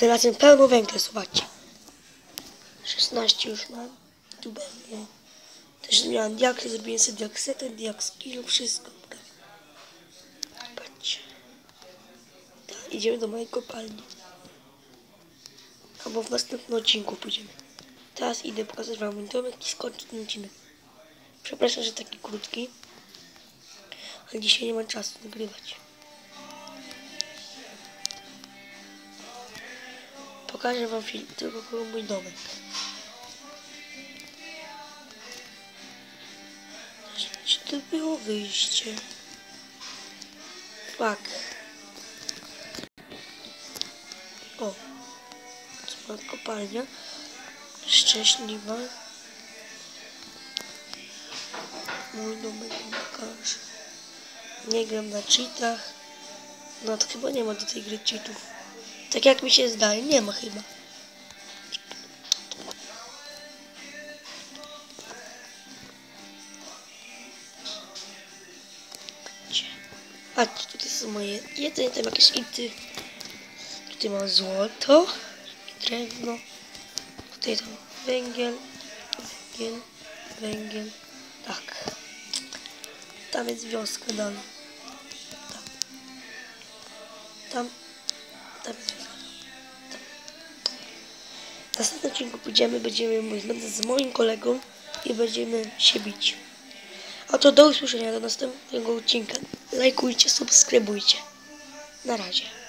Znalazłem pełno węgla, zobaczcie. 16 już mam. Tu będzie. Też miałem diaksy, zrobiłem sobie diaksetę, diaks kilo, wszystko. Patrzcie. Idziemy do mojej kopalni. Albo w następnym odcinku pójdziemy. Teraz idę pokazać wam domek i skończyć ten odcinek. Przepraszam, że taki krótki. Ale dzisiaj nie mam czasu nagrywać. Pokażę wam film, tylko koło mój domek. Gdzie to było wyjście? Fuck. O. To moja kopalnia. Szczęśliwa. Mój domek pokażę. Nie gram na cheatach. No to chyba nie ma do tej gry cheatów. Tak jak mi się zdaje, nie ma chyba. Patrzcie, tutaj są moje jedzenie, tam jakieś ity. Tutaj mam złoto drewno. Tutaj tam węgiel, węgiel, węgiel. Tak. Tam jest wioska dalej. Tam. Tam. Tam. W następnym odcinku pójdziemy, będziemy będę z moim kolegą i będziemy się bić. A to do usłyszenia do następnego odcinka. Lajkujcie, subskrybujcie. Na razie.